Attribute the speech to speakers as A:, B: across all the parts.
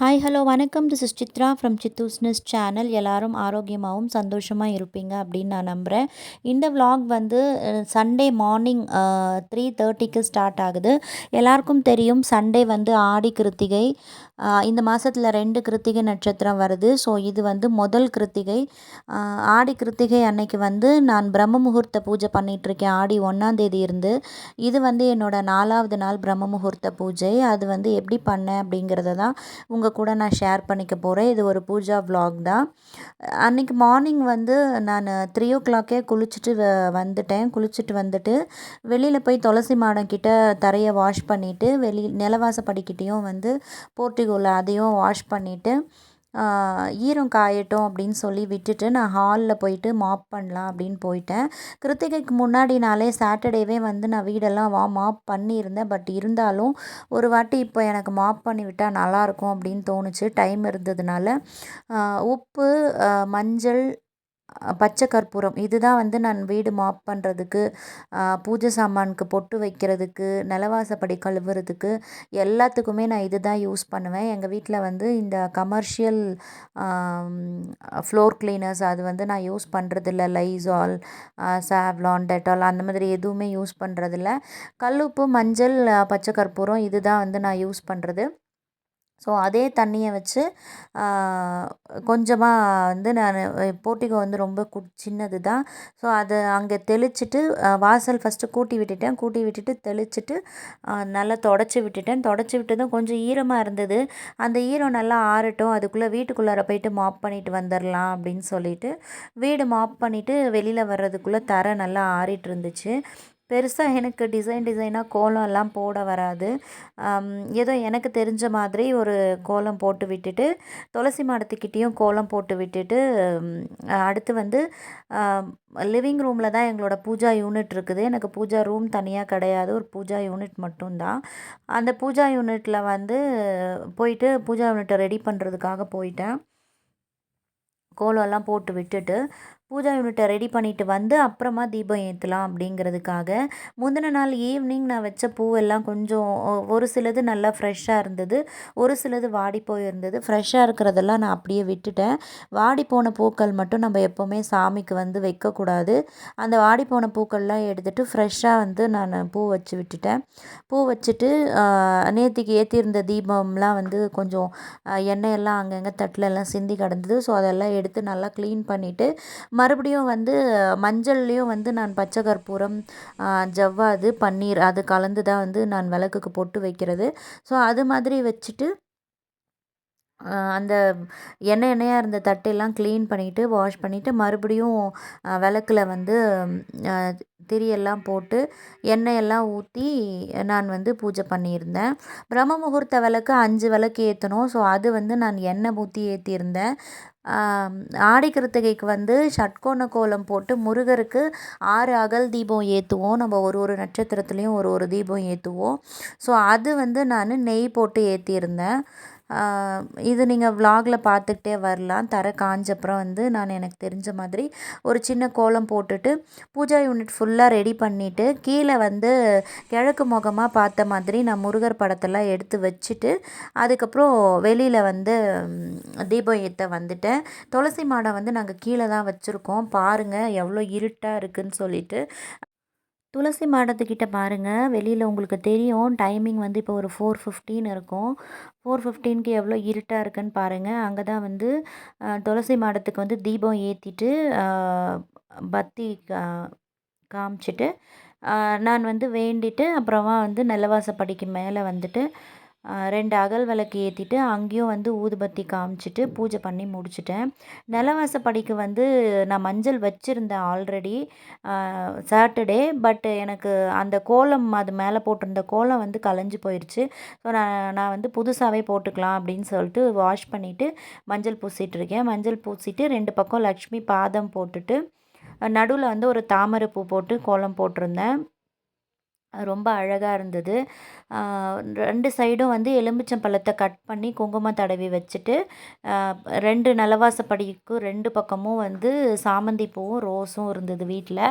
A: Hi hello வணக்கம். This is Chitra from சித்தூஸ்னஸ் channel எல்லாரும் ஆரோக்கியமாகவும் சந்தோஷமாக இருப்பீங்க அப்படின்னு நான் நம்புகிறேன் இந்த விலாக் வந்து சண்டே மார்னிங் த்ரீ தேர்ட்டிக்கு ஸ்டார்ட் ஆகுது. எல்லாருக்கும் தெரியும் சண்டே வந்து ஆடி கிருத்திகை. இந்த மாதத்தில் ரெண்டு கிருத்திகை நட்சத்திரம் வருது. ஸோ இது வந்து முதல் கிருத்திகை. ஆடி கிருத்திகை அன்னைக்கு வந்து நான் பிரம்ம முகூர்த்த பூஜை பண்ணிகிட்ருக்கேன் ஆடி ஒன்றாந்தேதி இருந்து. இது வந்து என்னோட நாலாவது நாள் பிரம்ம முகூர்த்த பூஜை. அது வந்து எப்படி பண்ணேன் அப்படிங்கிறத தான் உங்கள் கூட நான் ஷேர் பண்ணிக்க போகிறேன் இது ஒரு பூஜா வ்ளாக் தான். அன்றைக்கி மார்னிங் வந்து நான் த்ரீ ஓ கிளாக்கே குளிச்சுட்டு வ- வந்துட்டேன். குளிச்சுட்டு வந்துட்டு வெளியில் போய் துளசி மாடம் கிட்ட தரையை வாஷ் பண்ணிவிட்டு வெளி நிலவாசப்படிக்கிட்டேயும் வந்து போர்ட்டிகோவில் அதையும் வாஷ் பண்ணிவிட்டு ஈரம் காயட்டும் அப்படின்னு சொல்லி விட்டுட்டு நான் ஹாலில் போயிட்டு மாப் பண்ணலாம் அப்படின்னு போயிட்டேன். கிருத்திகைக்கு முன்னாடி நாளே சாட்டர்டேவே வந்து நான் வீடெல்லாம் வா மாப் பண்ணியிருந்தேன். பட் இருந்தாலும் ஒரு வாட்டி இப்போ எனக்கு மாப் பண்ணி விட்டால் நல்லாயிருக்கும் அப்படின்னு தோணுச்சு. டைம் இருந்ததுனால உப்பு மஞ்சள் பச்சை கற்பூரம். இதுதான் வந்து நான் வீடு மாப் பண்ணுறதுக்கு பூஜை சாமானுக்கு பொட்டு வைக்கிறதுக்கு நிலவாசப்படி கழுவுறதுக்கு எல்லாத்துக்குமே நான் இது தான் யூஸ் பண்ணுவேன். எங்கள் வீட்டில் வந்து இந்த கமர்ஷியல் ஃப்ளோர் கிளீனர்ஸ் அது வந்து நான் யூஸ் பண்ணுறதில்ல லைசால் சாவ்லான் டெட்டால் அந்த மாதிரி எதுவுமே யூஸ் பண்ணுறதில்ல கல்லுப்பு மஞ்சள் பச்சை கற்பூரம் இதுதான் வந்து நான் யூஸ் பண்ணுறது ஸோ அதே தண்ணியை வச்சு கொஞ்சமாக வந்து நான் போர்ட்டிகோ வந்து ரொம்ப கு சின்னது தான் ஸோ அதை அங்கே தெளிச்சிட்டு வாசல் ஃபஸ்ட்டு கூட்டி விட்டுட்டேன். கூட்டி விட்டுட்டு தெளிச்சிட்டு நல்லா தொடச்சி விட்டுட்டேன். தொடச்சி விட்டதும் கொஞ்சம் ஈரமாக இருந்தது. அந்த ஈரம் நல்லா ஆறட்டும். அதுக்குள்ளே வீட்டுக்குள்ளார போயிட்டு மாப் பண்ணிட்டு வந்துடலாம் அப்படின்னு சொல்லிட்டு வீடு மாப் பண்ணிவிட்டு வெளியில் வர்றதுக்குள்ளே தரை நல்லா ஆறிட்டு இருந்துச்சு. பெருசாக எனக்கு டிசைன் டிசைனாக கோலம் எல்லாம் போட வராது. ஏதோ எனக்கு தெரிஞ்ச மாதிரி ஒரு கோலம் போட்டு விட்டுட்டு துளசி மாடத்துக்கிட்டேயும் கோலம் போட்டு விட்டுட்டு அடுத்து வந்து லிவிங் ரூமில் தான் எங்களோட பூஜா யூனிட் இருக்குது. எனக்கு பூஜா ரூம் தனியாக கிடையாது. ஒரு பூஜா யூனிட் மட்டும்தான். அந்த பூஜா யூனிட்டில் வந்து போயிட்டு பூஜா யூனிட்டை ரெடி பண்ணுறதுக்காக போயிட்டேன். கோலம்லாம் போட்டு விட்டுட்டு பூஜா யூனிட்டை ரெடி பண்ணிட்டு வந்து அப்புறமா தீபம் ஏற்றலாம் அப்படிங்கிறதுக்காக முந்தின நாள் ஈவினிங் நான் வச்ச பூவெல்லாம் கொஞ்சம் ஒரு சிலது நல்லா ஃப்ரெஷ்ஷாக இருந்தது ஒரு சிலது வாடி போயிருந்தது. ஃப்ரெஷ்ஷாக இருக்கிறதெல்லாம் நான் அப்படியே விட்டுட்டேன். வாடி போன பூக்கள் மட்டும் நம்ம எப்போவுமே சாமிக்கு வந்து வைக்கக்கூடாது. அந்த வாடி போன பூக்கள்லாம் எடுத்துகிட்டு ஃப்ரெஷ்ஷாக வந்து நான் பூ வச்சு விட்டுட்டேன். பூ வச்சுட்டு நேற்றுக்கு ஏற்றிருந்த தீபம்லாம் வந்து கொஞ்சம் எண்ணெயெல்லாம் அங்கங்கே தட்டில் எல்லாம் சிந்தி கிடந்தது. ஸோ அதெல்லாம் எடுத்து நல்லா க்ளீன் பண்ணிவிட்டு மறுபடியும் வந்து மஞ்சள்லேயும் வந்து நான் பச்சை கற்பூரம் ஜவ்வாது பன்னீர் அது கலந்து தான் வந்து நான் விளக்குக்கு பொட்டு வைக்கிறது. ஸோ அது மாதிரி வச்சுட்டு அந்த எண்ணெய் எண்ணெயாக இருந்த தட்டெல்லாம் க்ளீன் பண்ணிவிட்டு வாஷ் பண்ணிவிட்டு மறுபடியும் விளக்குல வந்து திரியெல்லாம் போட்டு எண்ணெயெல்லாம் ஊற்றி நான் வந்து பூஜை பண்ணியிருந்தேன். பிரம்ம முகூர்த்த விளக்கு அஞ்சு விளக்கு ஏற்றணும் ஸோ அது வந்து நான் எண்ணெய் ஊற்றி ஏற்றியிருந்தேன் ஆம், ஆடி கிருத்திகைக்கு வந்து ஷட்கோண கோலம் போட்டு முருகருக்கு ஆறு அகல் தீபம் ஏற்றுவோம் நம்ம ஒரு ஒரு நட்சத்திரத்துலேயும் ஒரு ஒரு தீபம் ஏற்றுவோம் ஸோ அது வந்து நான் நெய் போட்டு ஏற்றியிருந்தேன் இது நீங்கள் விலாகில் பார்த்துக்கிட்டே வரலாம். தர காஞ்சப்புறம் வந்து நான் எனக்கு தெரிஞ்ச மாதிரி ஒரு சின்ன கோலம் போட்டுட்டு பூஜா யூனிட் ஃபுல்லாக ரெடி பண்ணிவிட்டு கீழே வந்து கிழக்கு முகமாக பார்த்த மாதிரி நான் முருகர் படத்தெல்லாம் எடுத்து வச்சுட்டு அதுக்கப்புறம் வெளியில் வந்து தீபம் ஏற்ற வந்துட்டேன். துளசி மாடம் வந்து நாங்கள் கீழே தான் வச்சுருக்கோம். பாருங்கள் எவ்வளோ இருட்டாக இருக்குன்னு சொல்லிட்டு. துளசி மாடத்துக்கிட்ட பாருங்கள் வெளியில் உங்களுக்கு தெரியும். டைமிங் வந்து இப்போ ஒரு ஃபோர் ஃபிஃப்டீன் இருக்கும். ஃபோர் ஃபிஃப்டீனுக்கு எவ்வளோ இருட்டாக இருக்குன்னு பாருங்கள் அங்கே தான் வந்து துளசி மாடத்துக்கு வந்து தீபம் ஏற்றிட்டு பத்தி கா- காமிச்சிட்டு நான் வந்து வேண்டிட்டு அப்புறமா வந்து நிலவாசப்படிக்கு மேலே வந்துட்டு ரெண்டு அகல் விளக்கு ஏற்றிட்டு அங்கேயும் வந்து ஊதுபத்தி காமிச்சிட்டு பூஜை பண்ணி முடிச்சிட்டேன். நிலவாசப்படிக்கு வந்து நான் மஞ்சள் வச்சுருந்தேன் ஆல்ரெடி சாட்டர்டே பட் எனக்கு அந்த கோலம் அது மேலே போட்டிருந்த கோலம் வந்து கலைஞ்சு போயிடுச்சு ஸோ நான் நான் வந்து புதுசாகவே போட்டுக்கலாம் அப்படின்னு சொல்லிட்டு வாஷ் பண்ணிவிட்டு மஞ்சள் பூசிகிட்ருக்கேன் மஞ்சள் பூசிட்டு ரெண்டு பக்கம் லக்ஷ்மி பாதம் போட்டுட்டு நடுவில் வந்து ஒரு தாமரை பூ போட்டு கோலம் போட்டிருந்தேன். ரொம்ப அழகாக இருந்தது. ரெண்டு சைடும் வந்து எலுமிச்சம் பழத்தை கட் பண்ணி குங்குமம் தடவி வச்சுட்டு ரெண்டு நலவாசப்படிக்கும் ரெண்டு பக்கமும் வந்து சாமந்தி பூவும் ரோஸும் இருந்தது வீட்டில்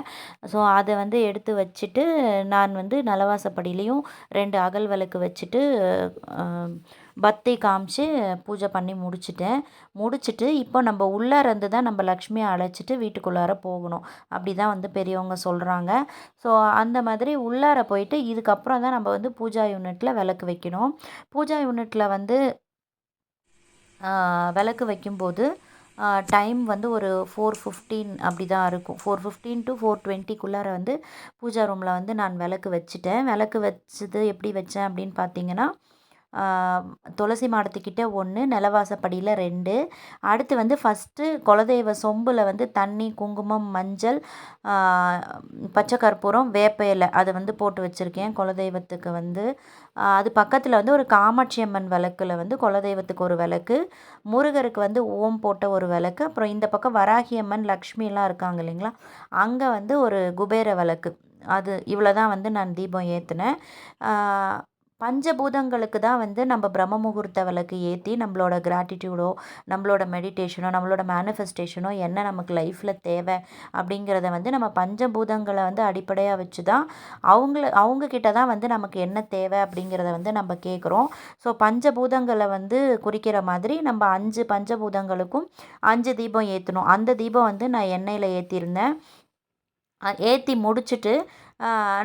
A: ஸோ அதை வந்து எடுத்து வச்சுட்டு நான் வந்து நலவாசப்படியிலையும் ரெண்டு அகல் விளக்கு வச்சுட்டு பத்தி காமிச்சு பூஜை பண்ணி முடிச்சிட்டேன். முடிச்சுட்டு இப்போ நம்ம உள்ளார இருந்து தான் நம்ம லக்ஷ்மியை அழைச்சிட்டு வீட்டுக்குள்ளார போகணும். அப்படி தான் வந்து பெரியவங்க சொல்கிறாங்க ஸோ அந்த மாதிரி உள்ளார போயிட்டு இதுக்கப்புறம் தான் நம்ம வந்து பூஜா யூனிட்டில் விளக்கு வைக்கணும். பூஜா யூனிட்டில் வந்து விளக்கு வைக்கும்போது டைம் வந்து ஒரு ஃபோர் ஃபிஃப்டீன் அப்படி தான் இருக்கும் ஃபோர் ஃபிஃப்டீன் டு ஃபோர் டுவெண்ட்டிக்குள்ளார வந்து பூஜா ரூமில் வந்து நான் விளக்கு வச்சுட்டேன். விளக்கு வச்சது எப்படி வச்சேன் அப்படின்னு பார்த்தீங்கன்னா துளசி மாடத்துக்கிட்ட ஒன்று நிலவாசப்படியில் ரெண்டு. அடுத்து வந்து ஃபஸ்ட்டு குலதெய்வ சொம்பில் வந்து தண்ணி குங்குமம் மஞ்சள் பச்சை கற்பூரம் வேப்ப இலை அதை வந்து போட்டு வச்சுருக்கேன் குலதெய்வத்துக்கு வந்து. அது பக்கத்தில் வந்து ஒரு காமாட்சி அம்மன் விளக்கில் வந்து குலதெய்வத்துக்கு ஒரு விளக்கு. முருகருக்கு வந்து ஓம் போட்ட ஒரு விளக்கு. அப்புறம் இந்த பக்கம் வராகி அம்மன் லக்ஷ்மிலாம் இருக்காங்க இல்லைங்களா? அங்கே வந்து ஒரு குபேர விளக்கு. அது இவ்வளோ தான் வந்து நான் தீபம் ஏற்றினேன் பஞ்சபூதங்களுக்கு தான் வந்து நம்ம பிரம்ம முகூர்த்த விளக்கு ஏற்றி நம்மளோட கிராட்டிடியூடோ நம்மளோட மெடிடேஷனோ நம்மளோட மேனிஃபெஸ்டேஷனோ என்ன நமக்கு லைஃப்பில் தேவை அப்படிங்கிறத வந்து நம்ம பஞ்சபூதங்களை வந்து அடிப்படையாக வச்சு தான் அவங்கள அவங்கக்கிட்ட தான் வந்து நமக்கு என்ன தேவை அப்படிங்கிறத வந்து நம்ம கேட்குறோம் ஸோ பஞ்சபூதங்களை வந்து குறிக்கிற மாதிரி நம்ம அஞ்சு பஞ்சபூதங்களுக்கும் அஞ்சு தீபம் ஏற்றணும் அந்த தீபம் வந்து நான் எண்ணெயில் ஏற்றிருந்தேன் ஏற்றி முடிச்சுட்டு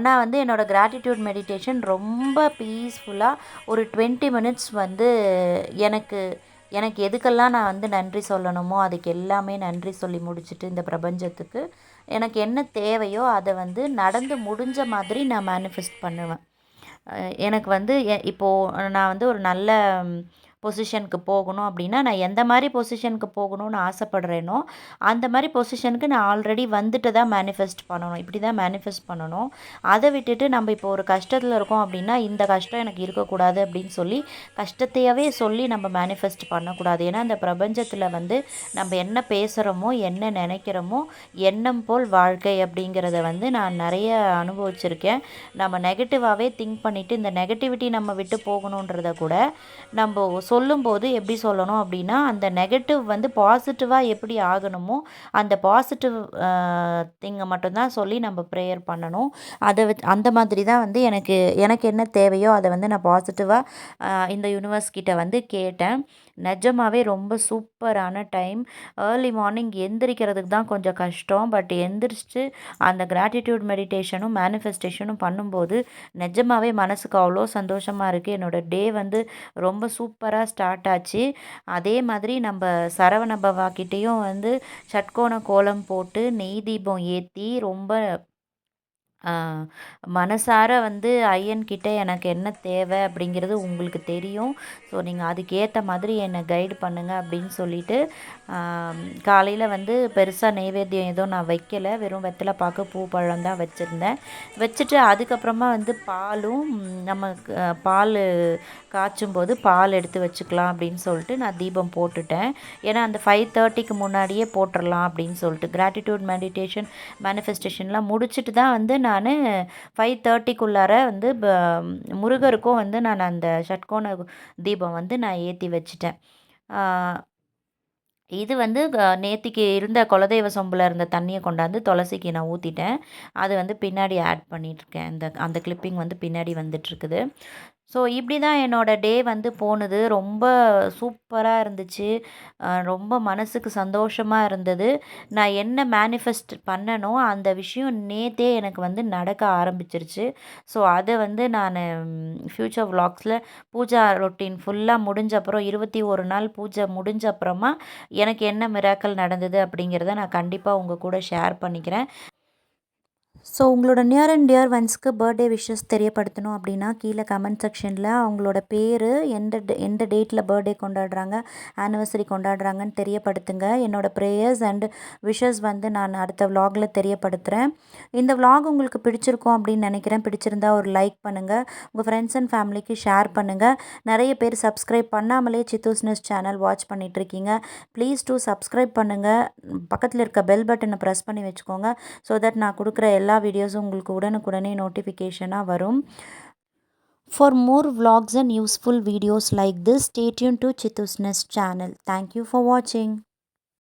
A: நான் வந்து என்னோடய கிராட்டிடியூட் மெடிடேஷன் ரொம்ப பீஸ்ஃபுல்லாக ஒரு டுவெண்ட்டி மினிட்ஸ் வந்து எனக்கு எனக்கு எதுக்கெல்லாம் நான் வந்து நன்றி சொல்லணுமோ அதுக்கு எல்லாமே நன்றி சொல்லி முடிச்சுட்டு இந்த பிரபஞ்சத்துக்கு. எனக்கு என்ன தேவையோ அதை வந்து நடந்து முடிஞ்ச மாதிரி நான் மேனிஃபெஸ்ட் பண்ணுவேன். எனக்கு வந்து இப்போது நான் வந்து ஒரு நல்ல பொசிஷனுக்கு போகணும் அப்படின்னா நான் எந்த மாதிரி பொசிஷனுக்கு போகணும்னு ஆசைப்படுறேனோ அந்த மாதிரி பொசிஷனுக்கு நான் ஆல்ரெடி வந்துட்டு தான் மேனிஃபெஸ்ட் பண்ணணும். இப்படி தான் மேனிஃபெஸ்ட் பண்ணணும். அதை விட்டுட்டு நம்ம இப்போ ஒரு கஷ்டத்தில் இருக்கோம் அப்படின்னா இந்த கஷ்டம் எனக்கு இருக்கக்கூடாது அப்படின்னு சொல்லி கஷ்டத்தையவே சொல்லி நம்ம மேனிஃபெஸ்ட் பண்ணக்கூடாது. ஏன்னா அந்த பிரபஞ்சத்தில் வந்து நம்ம என்ன பேசுகிறோமோ என்ன நினைக்கிறோமோ எண்ணம் போல் வாழ்க்கை அப்படிங்கிறத வந்து நான் நிறைய அனுபவிச்சிருக்கேன். நம்ம நெகட்டிவாகவே திங்க் பண்ணிவிட்டு இந்த நெகட்டிவிட்டி நம்ம விட்டு போகணுன்றத கூட நம்ம சொல்லும்போது எப்படி சொல்லணும் அப்படின்னா அந்த நெகட்டிவ் வந்து பாசிட்டிவாக எப்படி ஆகணுமோ அந்த பாசிட்டிவ் திங்கை மட்டும்தான் சொல்லி நம்ம ப்ரேயர் பண்ணணும். அதை அந்த மாதிரி தான் வந்து எனக்கு எனக்கு என்ன தேவையோ அதை வந்து நான் பாசிட்டிவாக இந்த யூனிவர்ஸ் கிட்ட வந்து கேட்டேன். நிஜமாவே ரொம்ப சூப்பரான டைம். ஏர்லி மார்னிங் எந்திரிக்கிறதுக்கு தான் கொஞ்சம் கஷ்டம். பட் எந்திரிச்சிட்டு அந்த கிராட்டிடியூட் மெடிடேஷனும் மேனிஃபெஸ்டேஷனும் பண்ணும்போது நிஜமாவே மனசுக்கு அவ்வளோ சந்தோஷமாக இருக்குது என்னோடய டே வந்து ரொம்ப சூப்பராக ஸ்டார்ட் ஆச்சு. அதே மாதிரி நம்ம சரவண பவாக்கிட்டேயும் வந்து சட்கோண கோலம் போட்டு நெய் தீபம் ஏற்றி ரொம்ப மனசார வந்து ஐயன்கிட்ட எனக்கு என்ன தேவை அப்படிங்கிறது உங்களுக்கு தெரியும். ஸோ நீங்கள் அதுக்கேற்ற மாதிரி என்னை கைடு பண்ணுங்கள் அப்படின்னு சொல்லிட்டு காலையில் வந்து பெருசாக நெய்வேத்தியம் எதுவும் நான் வைக்கலை. வெறும் வெத்தலை பாக்கு பூ பழம் தான் வச்சுருந்தேன். வச்சுட்டு அதுக்கப்புறமா வந்து பாலும் நம்ம பால் காய்ச்சும் போது பால் எடுத்து வச்சுக்கலாம் அப்படின்னு சொல்லிட்டு நான் தீபம் போட்டுட்டேன். ஏன்னா அந்த ஃபைவ் தேர்ட்டிக்கு முன்னாடியே போட்டுடலாம் அப்படின்னு சொல்லிட்டு கிராட்டிடியூட் மெடிடேஷன் மேனிஃபெஸ்டேஷன்லாம் முடிச்சுட்டு தான் வந்து நான் ஃபைவ் தேர்ட்டிக்குள்ளார வந்து முருகருக்கும் வந்து நான் அந்த ஷட்கோண தீபம் வந்து நான் ஏற்றி வச்சிட்டேன். இது வந்து நேத்திக்கு இருந்த குலதெய்வ சொம்பில் இருந்த தண்ணியை கொண்டாந்து துளசிக்கு நான் ஊற்றிட்டேன் அது வந்து பின்னாடி ஆட் பண்ணிகிட்ருக்கேன் இந்த அந்த கிளிப்பிங் வந்து பின்னாடி வந்துட்டுருக்குது ஸோ இப்படி தான் என்னோடய டே வந்து போனது. ரொம்ப சூப்பராக இருந்துச்சு. ரொம்ப மனதுக்கு சந்தோஷமாக இருந்தது. நான் என்ன மேனிஃபெஸ்ட் பண்ணனோ அந்த விஷயம் நேற்றே எனக்கு வந்து நடக்க ஆரம்பிச்சிருச்சு. ஸோ அதை வந்து நான் ஃப்யூச்சர் விலாக்ஸில் பூஜா ரொட்டீன் ஃபுல்லாக முடிஞ்ச அப்புறம் இருபத்தி ஒரு நாள் பூஜை முடிஞ்ச அப்புறமா எனக்கு என்ன மிராக்கல் நடந்தது அப்படிங்கிறத நான் கண்டிப்பாக உங்கள் கூட ஷேர் பண்ணிக்கிறேன். ஸோ உங்களோட நியர் அண்ட் டியர் ஒன்ஸ்க்கு பர்த்டே விஷஸ் தெரியப்படுத்தணும் அப்படின்னா கீழே கமெண்ட் செக்ஷனில் அவங்களோட பேர் எந்த எந்த டேட்டில் பர்த்டே கொண்டாடுறாங்க ஆனிவர்சரி கொண்டாடுறாங்கன்னு தெரியப்படுத்துங்க. என்னோடய ப்ரேயர்ஸ் அண்ட் விஷஸ் வந்து நான் அடுத்த விலாகில் தெரியப்படுத்துகிறேன் இந்த விலாக் உங்களுக்கு பிடிச்சிருக்கும் அப்படின்னு நினைக்கிறேன். பிடிச்சிருந்தா ஒரு லைக் பண்ணுங்கள் உங்கள் ஃப்ரெண்ட்ஸ் அண்ட் ஃபேமிலிக்கு ஷேர் பண்ணுங்கள் நிறைய பேர் சப்ஸ்கிரைப் பண்ணாமலே சித்தூஸ் நியூஸ் சேனல் வாட்ச் பண்ணிகிட்ருக்கீங்க ப்ளீஸ் டூ சப்ஸ்கிரைப் பண்ணுங்கள் பக்கத்தில் இருக்க பெல் பட்டனை ப்ரெஸ் பண்ணி வச்சுக்கோங்க. ஸோ தட் நான் கொடுக்குற எல்லா வீடியோஸும் உங்களுக்கு உடனுக்குடனே நோட்டிஃபிகேஷனாக வரும் for more vlogs and useful videos like this stay tuned to Chitusness channel. Thank you for watching.